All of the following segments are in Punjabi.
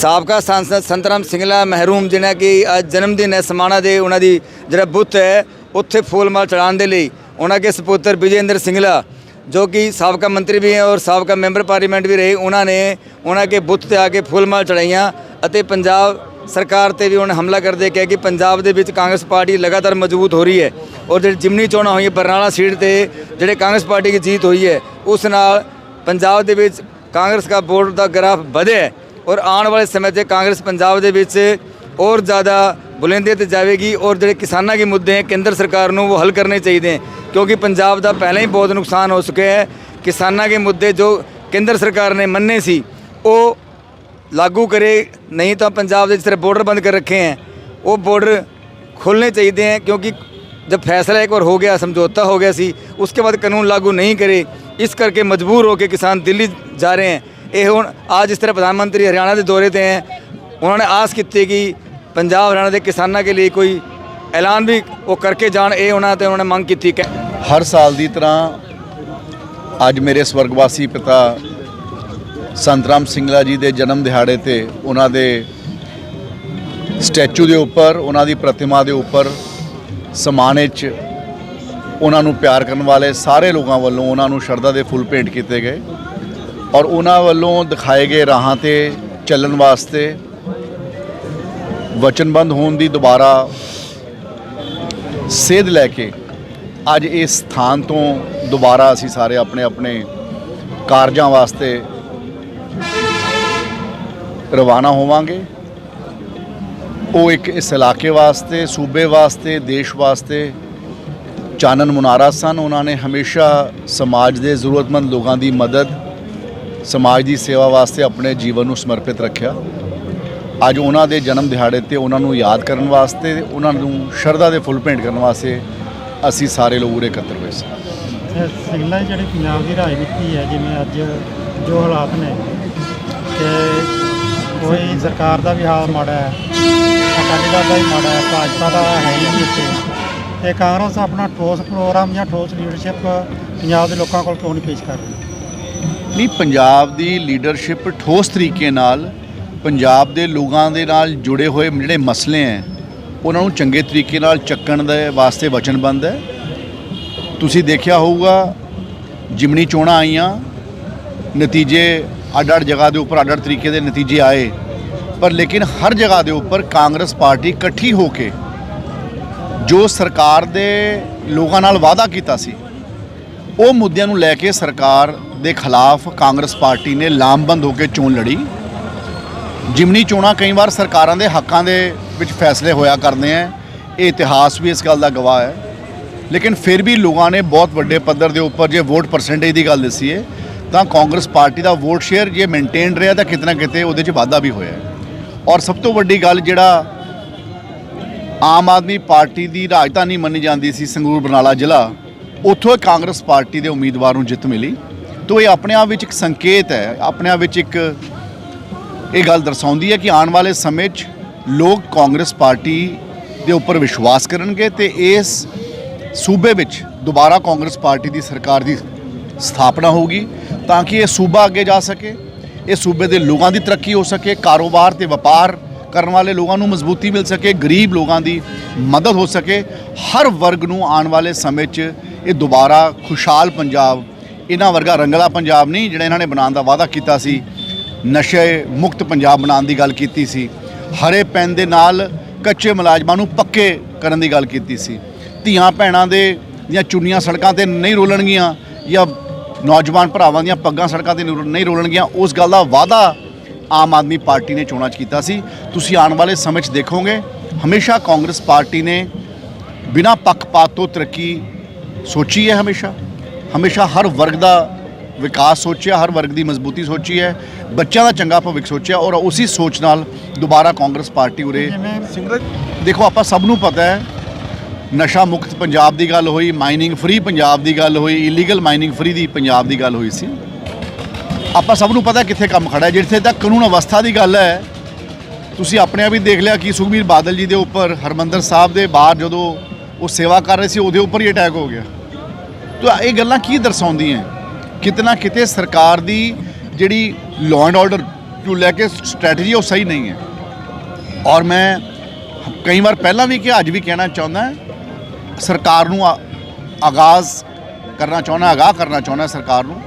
ਸਾਬਕਾ ਸੰਸਦ ਸੰਤਰਾਮ ਸਿੰਘਲਾ ਮਹਿਰੂਮ ਜਿਹਨਾਂ ਕਿ ਅੱਜ ਜਨਮ ਦਿਨ ਹੈ, ਸਮਾਣਾ ਦੇ ਉਹਨਾਂ ਦੀ ਜਿਹੜਾ ਬੁੱਤ ਹੈ, ਉੱਥੇ ਫੂਲ ਮਾਲ ਚੜਾਉਣ ਦੇ ਲਈ। ਉਹਨਾਂ ਕੇ ਸੁਪੁੱਤਰ ਵਿਜੇਂਦਰ ਸਿੰਘਲਾ ਜੋ ਕਿ ਸਾਬਕਾ ਮੰਤਰੀ ਵੀ ਹੈ ਔਰ ਸਾਬਕਾ ਮੈਂਬਰ ਪਾਰਲੀਮੈਂਟ ਵੀ ਰਹੇ, ਉਹਨਾਂ ਨੇ ਉਹਨਾਂ ਦੇ ਬੁੱਤ ਤੇ ਆ ਕੇ ਫੂਲ ਮਾਲ ਚੜਾਈਆਂ ਅਤੇ ਪੰਜਾਬ ਸਰਕਾਰ ਤੇ ਵੀ ਉਹਨਾਂ ਹਮਲਾ ਕਰਦੇ ਕਿਹਾ ਕਿ ਪੰਜਾਬ ਦੇ ਵਿੱਚ ਕਾਂਗਰਸ ਪਾਰਟੀ ਲਗਾਤਾਰ ਮਜ਼ਬੂਤ ਹੋ ਰਹੀ ਹੈ ਔਰ ਜਿਹੜੀ ਜਿਮਨੀ ਚੋਣਾਂ ਹੋਈਆਂ, ਬਰਨਾਲਾ ਸੀਟ ਤੇ ਜਿਹੜੇ ਕਾਂਗਰਸ ਪਾਰਟੀ ਦੀ ਜੀਤ ਹੋਈ ਹੈ, ਉਸ ਨਾਲ ਪੰਜਾਬ ਦੇ ਵਿੱਚ ਕਾਂਗਰਸ ਦਾ ਵੋਟ ਦਾ ਗ੍ਰਾਫ ਵਧਿਆ ਔਰ ਆਉਣ ਵਾਲੇ ਸਮੇਂ 'ਚ ਕਾਂਗਰਸ ਪੰਜਾਬ ਦੇ ਵਿੱਚ और ज़्यादा बुलंदी ਤੇ ਜਾਵੇਗੀ ਔਰ ਜਿਹੜੇ ਕਿਸਾਨਾਂ ਦੇ ਮੁੱਦੇ ਹੈ ਕੇਂਦਰ ਸਰਕਾਰ ਨੂੰ ਉਹ ਹੱਲ ਕਰਨੇ ਚਾਹੀਦੇ ਹੈ ਕਿਉਂਕਿ ਪੰਜਾਬ ਦਾ ਪਹਿਲਾਂ ਹੀ ਬਹੁਤ ਨੁਕਸਾਨ ਹੋ ਚੁੱਕਿਆ ਹੈ ਕਿਸਾਨਾਂ ਦੇ ਮੁੱਦੇ ਜੋ ਕੇਂਦਰ ਸਰਕਾਰ ਨੇ ਮੰਨੇ ਸੀ ਉਹ लागू करे नहीं तो पंजाब ਦੇ ਜਿਸ ਤਰ੍ਹਾਂ ਬਾਰਡਰ ਬੰਦ ਕਰ ਰੱਖੇ हैं वो बॉर्डर खोलने चाहिए हैं क्योंकि जब फैसला एक बार हो गया समझौता हो गया सी उसके बाद कानून लागू नहीं करे इस करके मजबूर होकर किसान दिल्ली जा रहे हैं ये ਹੁਣ आज इस तरह प्रधानमंत्री हरियाणा ਦੇ ਦੌਰੇ ਤੇ हैं उन्होंने आस ਕੀਤੀ ਕਿ ਪੰਜਾਬ ਹਰਿਆਣਾ ਦੇ ਕਿਸਾਨਾਂ के लिए कोई ਐਲਾਨ ਵੀ ਉਹ ਕਰਕੇ ਜਾਣ ਇਹ ਉਹਨਾਂ ਤੇ ਉਹਨਾਂ ਨੇ ਮੰਗ ਕੀਤੀ ਕਿ ਹਰ ਸਾਲ ਦੀ ਤਰ੍ਹਾਂ ਅੱਜ ਮੇਰੇ ਸਵਰਗਵਾਸੀ ਪਿਤਾ ਸੰਤਰਾਮ ਸਿੰਘਲਾ ਜੀ ਦੇ ਜਨਮ ਦਿਹਾੜੇ ਤੇ ਉਹਨਾਂ ਦੇ ਸਟੈਚੂ ਦੇ ਉੱਪਰ ਉਹਨਾਂ ਦੀ ਪ੍ਰਤਿਮਾ ਦੇ ਉੱਪਰ ਸਮਾਣੇ 'ਚ ਉਹਨਾਂ ਨੂੰ ਪਿਆਰ ਕਰਨ ਵਾਲੇ ਸਾਰੇ ਲੋਕਾਂ ਵੱਲੋਂ ਉਹਨਾਂ ਨੂੰ ਸ਼ਰਧਾ ਦੇ ਫੁੱਲ ਭੇਂਟ ਕੀਤੇ ਗਏ ਔਰ ਉਹਨਾਂ ਵੱਲੋਂ ਦਿਖਾਏ ਗਏ ਰਾਹਾਂ ਤੇ ਚੱਲਣ ਵਾਸਤੇ ਵਚਨਬੰਦ ਹੋਣ ਦੀ ਦੁਬਾਰਾ ਸੇਧ ਲੈ ਕੇ ਅੱਜ ਇਸ ਸਥਾਨ ਤੋਂ ਦੁਬਾਰਾ ਅਸੀਂ ਸਾਰੇ ਆਪਣੇ ਆਪਣੇ ਕਾਰਜਾਂ ਵਾਸਤੇ ਰਵਾਨਾ ਹੋਵਾਂਗੇ। ਉਹ ਇੱਕ ਇਸ ਇਲਾਕੇ ਵਾਸਤੇ, ਸੂਬੇ ਵਾਸਤੇ, ਦੇਸ਼ ਵਾਸਤੇ ਚਾਨਣ ਮੁਨਾਰਾ ਸਨ। ਉਹਨਾਂ ਨੇ ਹਮੇਸ਼ਾ ਸਮਾਜ ਦੇ ਜ਼ਰੂਰਤਮੰਦ ਲੋਕਾਂ ਦੀ ਮਦਦ ਸਮਾਜ ਦੀ ਸੇਵਾ ਵਾਸਤੇ ਆਪਣੇ ਜੀਵਨ ਨੂੰ ਸਮਰਪਿਤ ਰੱਖਿਆ। ਅੱਜ ਉਹਨਾਂ ਦੇ ਜਨਮ ਦਿਹਾੜੇ ਤੇ ਉਹਨਾਂ ਨੂੰ ਯਾਦ ਕਰਨ ਵਾਸਤੇ ਉਹਨਾਂ ਨੂੰ ਸ਼ਰਧਾ ਦੇ ਫੁੱਲ ਭੇਂਟ ਕਰਨ ਵਾਸਤੇ ਅਸੀਂ ਸਾਰੇ ਲੋਕ ਉਰੇ ਇਕੱਤਰ ਹੋਏ ਸੀ। ਤੇ ਜਿਹੜੀ ਪੰਜਾਬ ਦੀ ਰਾਜਨੀਤੀ ਹੈ, ਜਿਵੇਂ ਅੱਜ ਜੋ ਹਾਲਾਤ ਨੇ ਕਿ ਕੋਈ ਸਰਕਾਰ ਦਾ ਵੀ ਹਾਲ ਮਾੜਾ ਹੈ, ਅਕਾਲੀ ਦਲ ਦਾ ਵੀ ਮਾੜਾ ਹੈ, ਭਾਜਪਾ ਦਾ ਹੈ ਹੀ ਨਹੀਂ ਇੱਥੇ। ਤੇ ਕਾਂਗਰਸ ਆਪਣਾ ਠੋਸ ਪ੍ਰੋਗਰਾਮ ਜਾਂ ਠੋਸ ਲੀਡਰਸ਼ਿਪ ਪੰਜਾਬ ਦੇ ਲੋਕਾਂ ਕੋਲ ਕਿਉਂ ਨਹੀਂ ਪੇਸ਼ ਕਰ ਰਹੀ? ਨਹੀਂ ਪੰਜਾਬ ਦੀ ਲੀਡਰਸ਼ਿਪ ਠੋਸ ਤਰੀਕੇ ਨਾਲ ਪੰਜਾਬ ਦੇ ਲੋਕਾਂ ਦੇ ਨਾਲ ਜੁੜੇ ਹੋਏ ਜਿਹੜੇ ਮਸਲੇ ਹੈ, ਉਹਨਾਂ ਨੂੰ ਚੰਗੇ ਤਰੀਕੇ ਨਾਲ ਚੱਕਣ ਦੇ ਵਾਸਤੇ ਵਚਨਬੰਦ ਹੈ। ਤੁਸੀਂ ਦੇਖਿਆ ਹੋਊਗਾ ਜਿਮਣੀ ਚੋਣਾਂ ਆਈਆਂ, ਨਤੀਜੇ ਅੱਡ-ਅੱਡ ਜਗ੍ਹਾ ਦੇ ਉੱਪਰ ਅੱਡ-ਅੱਡ ਤਰੀਕੇ ਦੇ ਨਤੀਜੇ ਆਏ, ਪਰ ਲੇਕਿਨ ਹਰ ਜਗ੍ਹਾ ਦੇ ਉੱਪਰ ਕਾਂਗਰਸ ਪਾਰਟੀ ਇਕੱਠੀ ਹੋ ਕੇ ਜੋ ਸਰਕਾਰ ਦੇ ਲੋਕਾਂ ਨਾਲ ਵਾਅਦਾ ਕੀਤਾ ਸੀ ਉਹ ਮੁੱਦਿਆਂ ਨੂੰ ਲੈ ਕੇ ਸਰਕਾਰ ਦੇ ਖਿਲਾਫ ਕਾਂਗਰਸ ਪਾਰਟੀ ਨੇ ਲਾਮਬੰਦ ਹੋ ਕੇ ਚੋਣ ਲੜੀ। ਜਿਮਨੀ ਚੋਣਾਂ ਕਈ ਵਾਰ ਸਰਕਾਰਾਂ ਦੇ ਹੱਕਾਂ ਦੇ ਵਿੱਚ ਫੈਸਲੇ ਹੋਇਆ ਕਰਦੇ ਆ ਇਹ ਇਤਿਹਾਸ ਵੀ ਇਸ ਗੱਲ ਦਾ ਗਵਾਹ ਹੈ ਲੇਕਿਨ ਫਿਰ ਵੀ ਲੋਕਾਂ ਨੇ ਬਹੁਤ ਵੱਡੇ ਪੱਧਰ ਦੇ ਉੱਪਰ ਜੇ ਵੋਟ ਪਰਸੈਂਟੇਜ ਦੀ ਗੱਲ ਦਸੀਏ, ਤਾਂ ਕਾਂਗਰਸ ਪਾਰਟੀ ਦਾ ਵੋਟ ਸ਼ੇਅਰ ਜੇ ਮੇਨਟੇਨ ਰਿਹਾ ਤਾਂ ਕਿਤਨਾ ਕਿਤੇ ਉਹਦੇ 'ਚ ਵਾਧਾ ਵੀ ਹੋਇਆ ਔਰ ਸਭ ਤੋਂ ਵੱਡੀ ਗੱਲ ਜਿਹੜਾ ਆਮ ਆਦਮੀ ਪਾਰਟੀ ਦੀ ਰਾਜਧਾਨੀ ਮੰਨੀ ਜਾਂਦੀ ਸੀ ਸੰਗਰੂਰ ਬਰਨਾਲਾ ਜ਼ਿਲ੍ਹਾ ਉੱਥੋਂ ਕਾਂਗਰਸ ਪਾਰਟੀ ਦੇ ਉਮੀਦਵਾਰ ਨੂੰ ਜਿੱਤ ਮਿਲੀ। ਤੋ ਇਹ ਆਪਣੇ ਆਪ ਵਿੱਚ ਇੱਕ ਸੰਕੇਤ ਹੈ, ਆਪਣੇ ਆਪ ਵਿੱਚ ਇੱਕ ਇਹ ਗੱਲ ਦਰਸਾਉਂਦੀ ਹੈ ਕਿ ਆਉਣ ਵਾਲੇ ਸਮੇਂ 'ਚ ਲੋਕ ਕਾਂਗਰਸ ਪਾਰਟੀ ਦੇ ਉੱਪਰ ਵਿਸ਼ਵਾਸ ਕਰਨਗੇ ਤੇ ਇਸ ਸੂਬੇ ਵਿੱਚ ਦੁਬਾਰਾ ਕਾਂਗਰਸ ਪਾਰਟੀ ਦੀ ਸਰਕਾਰ ਦੀ ਸਥਾਪਨਾ ਹੋਊਗੀ ਤਾਂ ਕਿ ਇਹ ਸੂਬਾ ਅੱਗੇ ਜਾ ਸਕੇ, ਇਹ ਸੂਬੇ ਦੇ ਲੋਕਾਂ ਦੀ ਤਰੱਕੀ ਹੋ ਸਕੇ, ਕਾਰੋਬਾਰ ਤੇ ਵਪਾਰ ਕਰਨ ਵਾਲੇ ਲੋਕਾਂ ਨੂੰ ਮਜ਼ਬੂਤੀ ਮਿਲ ਸਕੇ, ਗਰੀਬ ਲੋਕਾਂ ਦੀ ਮਦਦ ਹੋ ਸਕੇ। ਹਰ ਵਰਗ ਨੂੰ ਆਉਣ ਵਾਲੇ ਸਮੇਂ 'ਚ ਇਹ ਦੁਬਾਰਾ ਖੁਸ਼ਹਾਲ ਪੰਜਾਬ, ਇਹਨਾਂ ਵਰਗਾ ਰੰਗਲਾ ਪੰਜਾਬ ਨਹੀਂ, ਜਿਹੜਾ ਇਹਨਾਂ ਨੇ ਬਣਾਉਣ ਦਾ ਵਾਅਦਾ ਕੀਤਾ ਸੀ। ਨਸ਼ੇ ਮੁਕਤ ਪੰਜਾਬ ਬਣਾਉਣ ਦੀ ਗੱਲ ਕੀਤੀ ਸੀ। ਹਰੇ ਪੈਨ ਦੇ ਨਾਲ ਕੱਚੇ ਮੁਲਾਜ਼ਮਾਂ ਨੂੰ ਪੱਕੇ ਕਰਨ ਦੀ ਗੱਲ ਕੀਤੀ ਸੀ। ਧੀਆਂ ਭੈਣਾਂ ਦੇ ਦੀਆਂ ਚੁੰਨੀਆਂ ਸੜਕਾਂ ਤੇ ਨਹੀਂ ਰੋਲਣਗੀਆਂ ਜਾਂ ਨੌਜਵਾਨ ਭਰਾਵਾਂ ਦੀਆਂ ਪੱਗਾਂ ਸੜਕਾਂ ਤੇ ਨਹੀਂ ਰੋਲਣਗੀਆਂ, ਉਸ ਗੱਲ ਦਾ ਵਾਅਦਾ ਆਮ ਆਦਮੀ ਪਾਰਟੀ ਨੇ ਚੋਣਾਂ 'ਚ ਕੀਤਾ ਸੀ। ਤੁਸੀਂ ਆਉਣ ਵਾਲੇ ਸਮੇਂ 'ਚ ਦੇਖੋਗੇ, ਹਮੇਸ਼ਾ ਕਾਂਗਰਸ ਪਾਰਟੀ ਨੇ ਬਿਨਾਂ ਪੱਖਪਾਤ ਤੋਂ ਤਰੱਕੀ ਸੋਚੀ ਹੈ ਹਮੇਸ਼ਾ। ਹਮੇਸ਼ਾ ਹਰ ਵਰਗ ਦਾ ਵਿਕਾਸ ਸੋਚਿਆ ਹਰ ਵਰਗ ਦੀ ਮਜ਼ਬੂਤੀ ਸੋਚੀ ਹੈ। ਬੱਚਿਆਂ ਦਾ ਚੰਗਾ ਭਵਿੱਖ ਸੋਚਿਆ ਔਰ ਉਸੇ ਸੋਚ ਨਾਲ ਦੁਬਾਰਾ ਕਾਂਗਰਸ ਪਾਰਟੀ ਉਰੇ ਦੇਖੋ ਆਪਾਂ ਸਭ ਨੂੰ ਪਤਾ ਹੈ ਨਸ਼ਾ ਮੁਕਤ ਪੰਜਾਬ ਦੀ ਗੱਲ ਹੋਈ ਮਾਈਨਿੰਗ ਫ੍ਰੀ ਪੰਜਾਬ ਦੀ ਗੱਲ ਹੋਈ ਇਲੀਗਲ ਮਾਈਨਿੰਗ ਫ੍ਰੀ ਦੀ ਪੰਜਾਬ ਦੀ ਗੱਲ ਹੋਈ ਸੀ। ਆਪਾਂ ਸਭ ਨੂੰ ਪਤਾ ਕਿੱਥੇ ਕੰਮ ਖੜਾ ਹੈ ਜਿੱਥੇ ਤੱਕ ਕਾਨੂੰਨ ਅਵਸਥਾ ਦੀ ਗੱਲ ਹੈ। ਤੁਸੀਂ ਆਪਣੇ ਆਪ ਹੀ ਦੇਖ ਲਿਆ ਕਿ ਸੁਖਬੀਰ ਬਾਦਲ ਜੀ ਦੇ ਉੱਪਰ ਹਰਮੰਦਰ ਸਾਹਿਬ ਦੇ ਬਾਹਰ ਜਦੋਂ ਉਹ ਸੇਵਾ ਕਰ ਰਹੇ ਸੀ, ਉਹਦੇ ਉੱਪਰ ਹੀ ਅਟੈਕ ਹੋ ਗਿਆ। ਤਾਂ ਇਹ ਗੱਲਾਂ ਕੀ ਦਰਸਾਉਂਦੀਆਂ ਕਿਤਨਾ ਕਿਤੇ ਸਰਕਾਰ ਦੀ ਜਿਹੜੀ ਲਾਅ ਐਂਡ ਆਰਡਰ ਨੂੰ ਲੈ ਕੇ ਸਟ੍ਰੈਟਜੀ ਉਹ ਸਹੀ ਨਹੀਂ ਹੈ। ਔਰ ਮੈਂ ਕਈ ਵਾਰ ਪਹਿਲਾਂ ਵੀ ਕਿ ਅੱਜ ਵੀ ਕਹਿਣਾ ਚਾਹੁੰਦਾ ਸਰਕਾਰ ਨੂੰ ਆਗਾਜ਼ ਕਰਨਾ ਚਾਹੁੰਦਾ, ਆਗਾਹ ਕਰਨਾ ਚਾਹੁੰਦਾ ਸਰਕਾਰ ਨੂੰ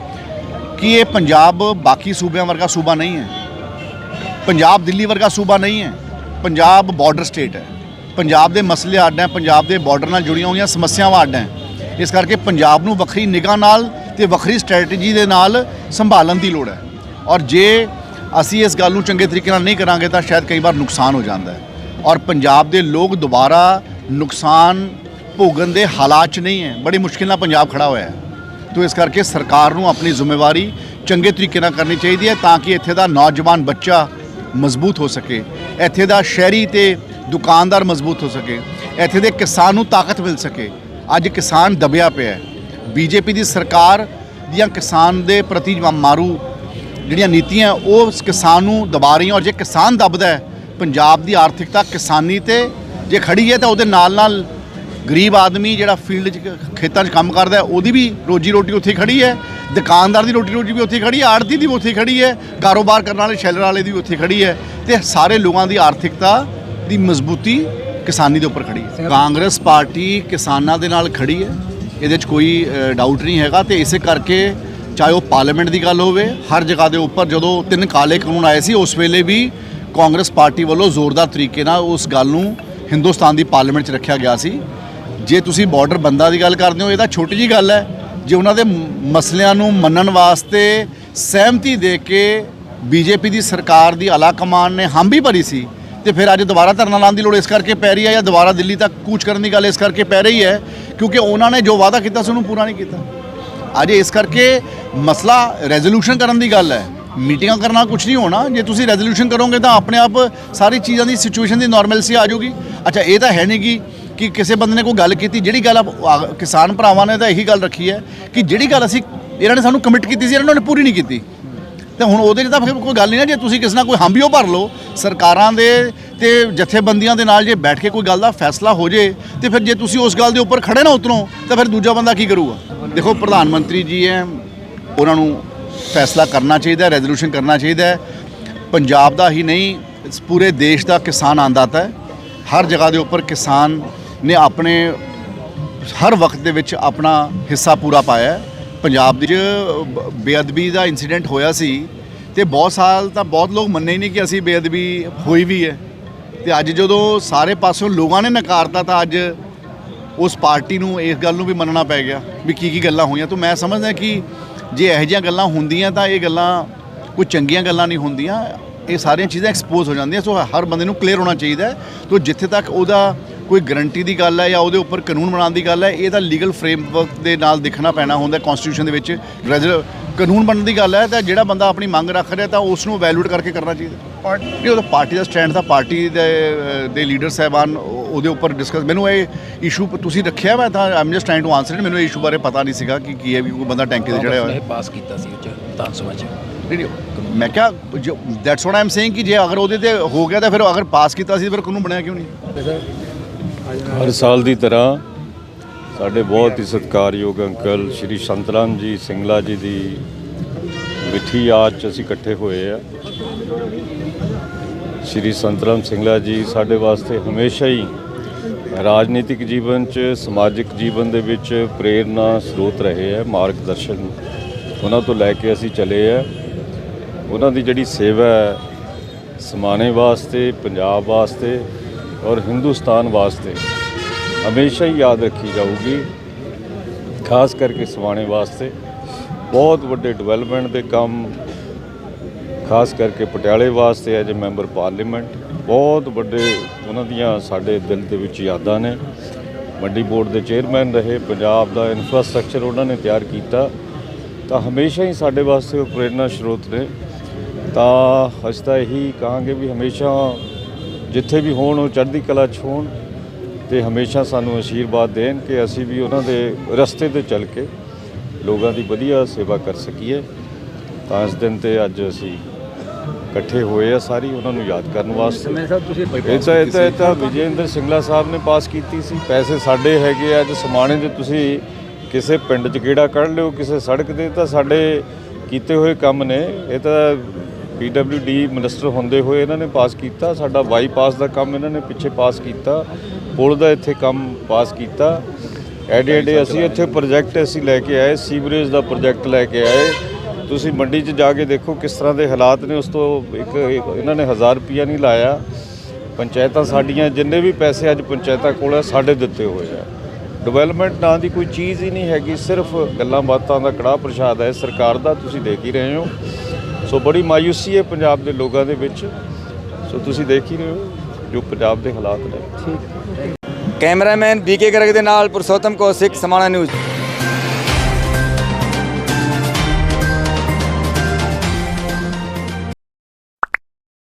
ਕਿ ਇਹ ਪੰਜਾਬ ਬਾਕੀ ਸੂਬਿਆਂ ਵਰਗਾ ਸੂਬਾ ਨਹੀਂ ਹੈ। ਪੰਜਾਬ ਦਿੱਲੀ ਵਰਗਾ ਸੂਬਾ ਨਹੀਂ ਹੈ। ਪੰਜਾਬ ਬਾਰਡਰ ਸਟੇਟ ਹੈ। ਪੰਜਾਬ ਦੇ ਮਸਲੇ ਅੱਡ ਹੈ, ਪੰਜਾਬ ਦੇ ਬਾਰਡਰ ਨਾਲ ਜੁੜੀਆਂ ਹੋਈਆਂ ਸਮੱਸਿਆਵਾਂ ਅੱਡ ਹੈ। ਇਸ ਕਰਕੇ ਪੰਜਾਬ ਨੂੰ ਵੱਖਰੀ ਨਿਗਾਹ ਨਾਲ ਤੇ ਵੱਖਰੀ ਸਟ੍ਰੈਟਜੀ ਦੇ ਨਾਲ ਸੰਭਾਲਣ ਦੀ ਲੋੜ ਹੈ। ਔਰ ਜੇ ਅਸੀਂ ਇਸ ਗੱਲ ਨੂੰ ਚੰਗੇ ਤਰੀਕੇ ਨਾਲ ਨਹੀਂ ਕਰਾਂਗੇ ਤਾਂ ਸ਼ਾਇਦ ਕਈ ਵਾਰ ਨੁਕਸਾਨ ਹੋ ਜਾਂਦਾ ਹੈ। ਔਰ ਪੰਜਾਬ ਦੇ ਲੋਕ ਦੁਬਾਰਾ ਨੁਕਸਾਨ ਭੋਗਣ ਦੇ ਹਾਲਾਤ 'ਚ ਨਹੀਂ ਹੈ। ਬੜੀ ਮੁਸ਼ਕਿਲ ਨਾਲ ਪੰਜਾਬ ਖੜਾ ਹੋਇਆ ਹੈ। ਤੋ ਇਸ ਕਰਕੇ ਸਰਕਾਰ ਨੂੰ ਆਪਣੀ ਜ਼ਿੰਮੇਵਾਰੀ ਚੰਗੇ ਤਰੀਕੇ ਨਾਲ ਕਰਨੀ ਚਾਹੀਦੀ ਹੈ ਤਾਂ ਕਿ ਇੱਥੇ ਦਾ ਨੌਜਵਾਨ ਬੱਚਾ ਮਜ਼ਬੂਤ ਹੋ ਸਕੇ। ਇੱਥੇ ਦਾ ਸ਼ਹਿਰੀ ਤੇ ਦੁਕਾਨਦਾਰ ਮਜ਼ਬੂਤ ਹੋ ਸਕੇ, ਇੱਥੇ ਦੇ ਕਿਸਾਨ ਨੂੰ ਤਾਕਤ ਮਿਲ ਸਕੇ। ਅੱਜ ਕਿਸਾਨ ਦਬਿਆ ਪਿਆ ਹੈ। ਬੀਜੇਪੀ ਦੀ ਸਰਕਾਰ ਦੀਆਂ ਕਿਸਾਨ ਦੇ ਪ੍ਰਤੀ ਮਾਰੂ ਜਿਹੜੀਆਂ ਨੀਤੀਆਂ, ਉਹ ਕਿਸਾਨ ਨੂੰ ਦਬਾ ਰਹੀਆਂ ਔਰ ਜੇ ਕਿਸਾਨ ਦਬਦਾ ਹੈ, ਪੰਜਾਬ ਦੀ ਆਰਥਿਕਤਾ ਕਿਸਾਨੀ ਤੇ ਜੇ ਖੜੀ ਹੈ ਤਾਂ ਉਹਦੇ ਨਾਲ ਨਾਲ ਗਰੀਬ ਆਦਮੀ ਜਿਹੜਾ ਫੀਲਡ 'ਚ, ਖੇਤਾਂ 'ਚ ਕੰਮ ਕਰਦਾ ਉਹਦੀ ਵੀ ਰੋਜੀ ਰੋਟੀ ਉੱਥੇ ਹੀ ਖੜੀ ਹੈ। ਦੁਕਾਨਦਾਰ ਦੀ ਰੋਟੀ ਰੋਟੀ ਵੀ ਉੱਥੇ ਹੀ ਖੜੀ ਹੈ ਆੜਤੀ ਦੀ ਵੀ ਉੱਥੇ ਹੀ ਖੜੀ ਹੈ। ਕਾਰੋਬਾਰ ਕਰਨ ਵਾਲੇ ਸ਼ੈਲਰ ਵਾਲੇ ਦੀ ਵੀ ਉੱਥੇ ਹੀ ਖੜੀ ਹੈ। ਤੇ ਸਾਰੇ ਲੋਕਾਂ ਦੀ ਆਰਥਿਕਤਾ ਦੀ ਮਜ਼ਬੂਤੀ ਕਿਸਾਨੀ ਦੇ ਉੱਪਰ ਖੜੀ ਹੈ। ਕਾਂਗਰਸ ਪਾਰਟੀ ਕਿਸਾਨਾਂ ਦੇ ਨਾਲ ਖੜੀ ਹੈ। ਇਹਦੇ 'ਚ ਕੋਈ ਡਾਊਟ ਨਹੀਂ ਹੈਗਾ ਤੇ ਇਸੇ ਕਰਕੇ ਚਾਹੇ ਉਹ ਪਾਰਲੀਮੈਂਟ ਦੀ ਗੱਲ ਹੋਵੇ ਹਰ ਜਗ੍ਹਾ ਦੇ ਉੱਪਰ ਜਦੋਂ ਤਿੰਨ ਕਾਲੇ ਕਾਨੂੰਨ ਆਏ ਸੀ ਉਸ ਵੇਲੇ ਵੀ ਕਾਂਗਰਸ ਪਾਰਟੀ ਵੱਲੋਂ ਜ਼ੋਰਦਾਰ ਤਰੀਕੇ ਨਾਲ ਉਸ ਗੱਲ ਨੂੰ ਹਿੰਦੁਸਤਾਨ ਦੀ ਪਾਰਲੀਮੈਂਟ 'ਚ ਰੱਖਿਆ ਗਿਆ ਸੀ। ਜੇ ਤੁਸੀਂ ਬਾਰਡਰ ਬੰਦਾ ਦੀ ਗੱਲ ਕਰਦੇ ਹੋ ਇਹ ਤਾਂ ਛੋਟੀ ਜੀ ਗੱਲ ਹੈ। ਜੇ ਉਹਨਾਂ ਦੇ ਮਸਲਿਆਂ ਨੂੰ ਮੰਨਣ ਵਾਸਤੇ ਸਹਿਮਤੀ ਦੇ ਕੇ ਬੀਜੇਪੀ ਦੀ ਸਰਕਾਰ ਦੀ ਆਲਾ ਕਮਾਨ ਨੇ ਹਮ ਵੀ ਭਰੀ ਸੀ ਤੇ ਫਿਰ ਅੱਜ ਦੁਬਾਰਾ ਧਰਨਾ ਲਾਉਣ ਦੀ ਲੋੜ ਇਸ ਕਰਕੇ ਪੈ ਰਹੀ ਹੈ ਜਾਂ ਦੁਬਾਰਾ ਦਿੱਲੀ ਤੱਕ ਕੂਚ ਕਰਨ ਦੀ ਗੱਲ ਇਸ ਕਰਕੇ ਪੈ ਰਹੀ ਹੈ? ਕਿਉਂਕਿ ਉਹਨਾਂ ਨੇ ਜੋ ਵਾਅਦਾ ਕੀਤਾ ਸੀ, ਉਹਨੂੰ ਪੂਰਾ ਨਹੀਂ ਕੀਤਾ। ਅੱਜ ਇਸ ਕਰਕੇ ਮਸਲਾ ਰੈਜ਼ੋਲੂਸ਼ਨ ਕਰਨ ਦੀ ਗੱਲ ਹੈ। ਮੀਟਿੰਗਾਂ ਕਰਨਾ ਕੁਝ ਨਹੀਂ ਹੋਣਾ। ਜੇ ਤੁਸੀਂ ਰੈਜ਼ੋਲੂਸ਼ਨ ਕਰੋਗੇ ਤਾਂ ਆਪਣੇ ਆਪ ਸਾਰੀ ਚੀਜ਼ਾਂ ਦੀ ਸਿਚੁਏਸ਼ਨ ਦੀ ਨਾਰਮਲਸੀ ਆ ਜਾਊਗੀ। ਅੱਛਾ, ਇਹ ਤਾਂ ਹੈ ਨਹੀਂ ਕਿ ਕਿ ਕਿਸੇ ਬੰਦੇ ਨੇ ਕੋਈ ਗੱਲ ਕੀਤੀ। ਜਿਹੜੀ ਗੱਲ ਆਪ- ਆ- ਕਿਸਾਨ ਭਰਾਵਾਂ ਨੇ ਤਾਂ ਇਹੀ ਗੱਲ ਰੱਖੀ ਹੈ ਕਿ ਜਿਹੜੀ ਗੱਲ ਅਸੀਂ ਇਹਨਾਂ ਨੇ ਸਾਨੂੰ ਕਮਿਟ ਕੀਤੀ ਸੀ, ਇਹਨਾਂ ਨੇ ਪੂਰੀ ਨਹੀਂ ਕੀਤੀ। ਤੇ ਹੁਣ ਉਹਦੇ 'ਚ ਤਾਂ ਫਿਰ ਕੋਈ ਗੱਲ ਨਹੀਂ ਨਾ, ਜੇ ਤੁਸੀਂ ਕਿਸੇ ਨਾਲ ਕੋਈ ਹੰਭਿਓ ਭਰ ਲਓ, ਸਰਕਾਰਾਂ ਦੇ ਤੇ ਜਥੇਬੰਦੀਆਂ ਦੇ ਨਾਲ ਜੇ ਬੈਠ ਕੇ ਕੋਈ ਗੱਲ ਦਾ ਫੈਸਲਾ ਹੋ ਜੇ, ਤੇ ਫਿਰ ਜੇ ਤੁਸੀਂ ਉਸ ਗੱਲ ਦੇ ਉੱਪਰ ਖੜੇ ਨਾ ਉਤਰੋ, ਤਾਂ ਫਿਰ ਦੂਜਾ ਬੰਦਾ ਕੀ ਕਰੂਗਾ? ਦੇਖੋ, ਪ੍ਰਧਾਨ ਮੰਤਰੀ ਜੀ ਹੈ ਉਹਨਾਂ ਨੂੰ ਫੈਸਲਾ ਕਰਨਾ ਚਾਹੀਦਾ, ਰੈਜ਼ੋਲੂਸ਼ਨ ਕਰਨਾ ਚਾਹੀਦਾ ਪੰਜਾਬ ਦਾ ਹੀ ਨਹੀਂ ਪੂਰੇ ਦੇਸ਼ ਦਾ ਕਿਸਾਨ ਆਂਦਾਤਾ ਹੈ ਹਰ ਜਗ੍ਹਾ ਦੇ ਉੱਪਰ ਕਿਸਾਨ ਨੇ ਆਪਣੇ, ਹਰ ਵਕਤ ਦੇ ਵਿੱਚ ਆਪਣਾ ਹਿੱਸਾ ਪੂਰਾ ਪਾਇਆ ਹੈ ਪੰਜਾਬ ਦੇ 'ਚ ਬ- ਬੇਅਦਬੀ ਦਾ ਇਨਸੀਡੈਂਟ ਹੋਇਆ ਸੀ ਤੇ ਬਹੁਤ ਸਾਲ ਤਾਂ ਬਹੁਤ ਲੋਕ ਮੰਨੇ ਹੀ ਨਹੀਂ ਕਿ ਅਸੀਂ ਬੇਅਦਬੀ ਹੋਈ ਵੀ ਹੈ। ਤੇ ਅੱਜ ਜਦੋਂ ਸਾਰੇ ਪਾਸਿਓਂ ਲੋਕਾਂ ਨੇ ਨਕਾਰਤਾ ਤਾਂ ਅੱਜ ਉਸ ਪਾਰਟੀ ਨੂੰ ਇਸ ਗੱਲ ਨੂੰ ਵੀ ਮੰਨਣਾ ਪੈ ਗਿਆ ਵੀ ਕੀ ਕੀ ਗੱਲਾਂ ਹੋਈਆਂ। ਤਾਂ ਮੈਂ ਸਮਝਦਾ ਕਿ ਜੇ ਇਹੋ ਜਿਹੀਆਂ ਗੱਲਾਂ ਹੁੰਦੀਆਂ ਤਾਂ ਇਹ ਗੱਲਾਂ ਕੋਈ ਚੰਗੀਆਂ ਗੱਲਾਂ ਨਹੀਂ ਹੁੰਦੀਆਂ। ਇਹ ਸਾਰੀਆਂ ਚੀਜ਼ਾਂ ਐਕਸਪੋਜ਼ ਹੋ ਜਾਂਦੀਆਂ। ਸੋ ਹਰ ਬੰਦੇ ਨੂੰ ਕਲੀਅਰ ਹੋਣਾ ਚਾਹੀਦਾ ਹੈ। ਤੋ ਜਿੱਥੇ ਤੱਕ ਉਹਦਾ ਕੋਈ ਗਰੰਟੀ ਦੀ ਗੱਲ ਹੈ ਜਾਂ ਉਹਦੇ ਉੱਪਰ ਕਾਨੂੰਨ ਬਣਾਉਣ ਦੀ ਗੱਲ ਹੈ? ਇਹ ਤਾਂ ਲੀਗਲ ਫਰੇਮਵਰਕ ਦੇ ਨਾਲ ਦਿਖਣਾ ਪੈਣਾ ਹੁੰਦਾ ਕਨਸਟੀਟਿਊਸ਼ਨ ਦੇ ਵਿੱਚ। ਰੈਜ਼ਲ- ਕਾਨੂੰਨ ਬਣਨ ਦੀ ਗੱਲ ਹੈ ਤਾਂ ਜਿਹੜਾ ਬੰਦਾ ਆਪਣੀ ਮੰਗ ਰੱਖ ਰਿਹਾ ਤਾਂ ਉਸ ਨੂੰ ਵੈਲਿਊਟ ਕਰਕੇ ਕਰਨਾ ਚਾਹੀਦਾ। ਪਾਰਟੀ ਉਹ ਤਾਂ ਪਾਰਟੀ ਦਾ ਸਟੈਂਡ ਤਾਂ ਪਾਰਟੀ ਦੇ ਦੇ ਲੀਡਰ ਸਾਹਿਬਾਨ ਉਹ- ਉਹਦੇ ਉੱਪਰ ਡਿਸਕਸ ਮੈਨੂੰ ਇਹ ਇਸ਼ੂ ਤੁਸੀਂ ਰੱਖਿਆ ਮੈਂ ਤਾਂ I'm just trying to answer ਮੈਨੂੰ ਇਹ ਇਸ਼ੂ ਬਾਰੇ ਪਤਾ ਨਹੀਂ ਸੀਗਾ ਕਿ ਕੀ ਹੈ ਵੀ ਕੋਈ ਬੰਦਾ ਟੈਂਕੀ ਤੇ ਚੜਿਆ ਹੋਇਆ। ਪਾਸ ਕੀਤਾ ਸੀ ਉਹ ਚ ਵਿਧਾਨ ਸਭਾ ਚ। ਨਹੀਂ ਮੈਂ ਕਿਹਾ ਦੈਟਸ ਵਾਟ ਆਮ ਸੇਇੰਗ ਕਿ ਜੇ ਅਗਰ ਉਹਦੇ ਤੇ ਹੋ ਗਿਆ ਤਾਂ ਫਿਰ ਅਗਰ ਪਾਸ ਕੀਤਾ ਸੀ ਤਾਂ ਫਿਰ ਕਾਨੂੰਨ ਬਣਿਆ ਕਿਉਂ ਨਹੀਂ? ਹਰ ਸਾਲ ਦੀ ਤਰ੍ਹਾਂ ਸਾਡੇ ਬਹੁਤ ਹੀ ਸਤਿਕਾਰਯੋਗ ਅੰਕਲ ਸ਼੍ਰੀ ਸੰਤਰਾਮ ਜੀ, ਸਿੰਗਲਾ ਜੀ ਦੀ ਮਿੱਠੀ ਯਾਦ 'ਚ ਅਸੀਂ ਇਕੱਠੇ ਹੋਏ ਆ। ਸ਼੍ਰੀ ਸੰਤਰਾਮ ਸਿੰਗਲਾ ਜੀ ਸਾਡੇ ਵਾਸਤੇ ਹਮੇਸ਼ਾ ਹੀ ਰਾਜਨੀਤਿਕ ਜੀਵਨ 'ਚ, ਸਮਾਜਿਕ ਜੀਵਨ ਦੇ ਵਿੱਚ ਪ੍ਰੇਰਨਾ ਸਰੋਤ ਰਹੇ ਆ, ਮਾਰਗਦਰਸ਼ਨ ਉਹਨਾਂ ਤੋਂ ਲੈ ਕੇ ਅਸੀਂ ਚੱਲੇ ਆ। ਉਹਨਾਂ ਦੀ ਜਿਹੜੀ ਸੇਵਾ ਹੈ, ਸਮਾਣੇ ਵਾਸਤੇ, ਪੰਜਾਬ ਵਾਸਤੇ ਔਰ ਹਿੰਦੁਸਤਾਨ ਵਾਸਤੇ ਹਮੇਸ਼ਾ ਹੀ ਯਾਦ ਰੱਖੀ ਜਾਊਗੀ, ਖਾਸ ਕਰਕੇ ਸਵਾਣੇ ਵਾਸਤੇ। ਬਹੁਤ ਵੱਡੇ ਡਿਵੈਲਪਮੈਂਟ ਦੇ ਕੰਮ, ਖਾਸ ਕਰਕੇ ਪਟਿਆਲੇ ਵਾਸਤੇ ਐਜ ਮੈਂਬਰ ਪਾਰਲੀਮੈਂਟ। ਬਹੁਤ ਵੱਡੇ ਉਹਨਾਂ ਦੀਆਂ ਸਾਡੇ ਦਿਲ ਦੇ ਵਿੱਚ ਯਾਦਾਂ ਨੇ। ਮੰਡੀ ਬੋਰਡ ਦੇ ਚੇਅਰਮੈਨ ਰਹੇ, ਪੰਜਾਬ ਦਾ ਇਨਫਰਾਸਟ੍ਰਕਚਰ ਉਹਨਾਂ ਨੇ ਤਿਆਰ ਕੀਤਾ। ਤਾਂ ਹਮੇਸ਼ਾ ਹੀ ਸਾਡੇ ਵਾਸਤੇ ਉਹ ਪ੍ਰੇਰਨਾ ਸਰੋਤ ਨੇ। ਤਾਂ ਅੱਜ ਤਾਂ ਇਹੀ ਕਹਾਂਗੇ ਵੀ ਹਮੇਸ਼ਾ ਜਿੱਥੇ ਵੀ ਹੋਣ ਉਹ ਚੜ੍ਹਦੀ ਕਲਾ 'ਚ ਹੋਣ ਤੇ ਹਮੇਸ਼ਾ ਸਾਨੂੰ ਆਸ਼ੀਰਵਾਦ ਦੇਣ ਕਿ ਅਸੀਂ ਵੀ ਉਹਨਾਂ ਦੇ ਰਸਤੇ ਤੇ ਚੱਲ ਕੇ ਲੋਕਾਂ ਦੀ ਵਧੀਆ ਸੇਵਾ ਕਰ ਸਕੀਏ। ਤਾਂ ਇਸ ਦਿਨ ਤੇ ਅੱਜ ਅਸੀਂ ਇਕੱਠੇ ਹੋਏ ਆ ਸਾਰੀ ਉਹਨਾਂ ਨੂੰ ਯਾਦ ਕਰਨ ਵਾਸਤੇ। ਮੈਂ ਸਾਹਿਬ ਤੁਸੀਂ ਇਹ ਤਾਂ ਇਹ ਤਾਂ ਇਹ ਤਾਂ ਵਿਜੇਂਦਰ ਸਿੰਗਲਾ ਸਾਹਿਬ ਨੇ ਪਾਸ ਕੀਤੀ ਸੀ। ਪੈਸੇ ਸਾਡੇ ਹੈਗੇ ਆ ਅੱਜ ਸਮਾਣੇ ਦੇ ਤੁਸੀਂ ਕਿਸੇ ਪਿੰਡ 'ਚ ਕਿਹੜਾ ਕੱਢ ਲਿਓ ਕਿਸੇ ਸੜਕ ਦੇ ਤਾਂ ਸਾਡੇ ਕੀਤੇ ਹੋਏ ਕੰਮ ਨੇ। ਇਹ ਤਾਂ ਪੀਡਬਲਯੂਡੀ ਮਿਨਿਸਟਰ ਹੁੰਦੇ ਹੋਏ ਇਹਨਾਂ ਨੇ ਪਾਸ ਕੀਤਾ ਸਾਡਾ ਬਾਈਪਾਸ ਦਾ ਕੰਮ ਇਹਨਾਂ ਨੇ ਪਿੱਛੇ ਪਾਸ ਕੀਤਾ ਪੁਲ ਦਾ ਇੱਥੇ ਕੰਮ ਪਾਸ ਕੀਤਾ। ਐਡੇ ਐਡੇ ਅਸੀਂ ਇੱਥੇ ਪ੍ਰੋਜੈਕਟ ਅਸੀਂ ਲੈ ਕੇ ਆਏ ਸੀਵਰੇਜ ਦਾ ਪ੍ਰੋਜੈਕਟ ਲੈ ਕੇ ਆਏ। ਤੁਸੀਂ ਮੰਡੀ 'ਚ ਜਾ ਕੇ ਦੇਖੋ ਕਿਸ ਤਰ੍ਹਾਂ ਦੇ ਹਾਲਾਤ ਨੇ ਉਸ ਤੋਂ ਇੱਕ ਇਹਨਾਂ ਨੇ 1000 ਰੁਪਿਆ ਨਹੀਂ ਲਾਇਆ। ਪੰਚਾਇਤਾਂ ਸਾਡੀਆਂ ਜਿੰਨੇ ਵੀ ਪੈਸੇ ਅੱਜ ਪੰਚਾਇਤਾਂ ਕੋਲ ਹੈ ਸਾਡੇ ਦਿੱਤੇ ਹੋਏ ਆ। ਡਿਵੈਲਪਮੈਂਟ ਨਾਂ ਦੀ ਕੋਈ ਚੀਜ਼ ਹੀ ਨਹੀਂ ਹੈਗੀ ਸਿਰਫ ਗੱਲਾਂ ਬਾਤਾਂ ਦਾ ਕੜਾਹ ਪ੍ਰਸ਼ਾਦ ਹੈ ਸਰਕਾਰ ਦਾ ਤੁਸੀਂ ਦੇਖ ਹੀ ਰਹੇ ਹੋ। ਸੋ ਬੜੀ ਮਾਯੂਸੀ ਹੈ ਪੰਜਾਬ ਦੇ ਲੋਕਾਂ ਦੇ ਵਿੱਚ। ਸੋ ਤੁਸੀਂ ਦੇਖ ਹੀ ਰਹੇ ਹੋ ਜੋ ਪੰਜਾਬ ਦੇ ਹਾਲਾਤ ਨੇ। ਕੈਮਰਾਮੈਨ ਬੀਕੇ ਗਰਗ ਦੇ ਨਾਲ ਪੁਰਸ਼ੋਤਮ ਕੌਸ਼ਿਕ ਸਮਾਣਾ ਨਿਊਜ਼।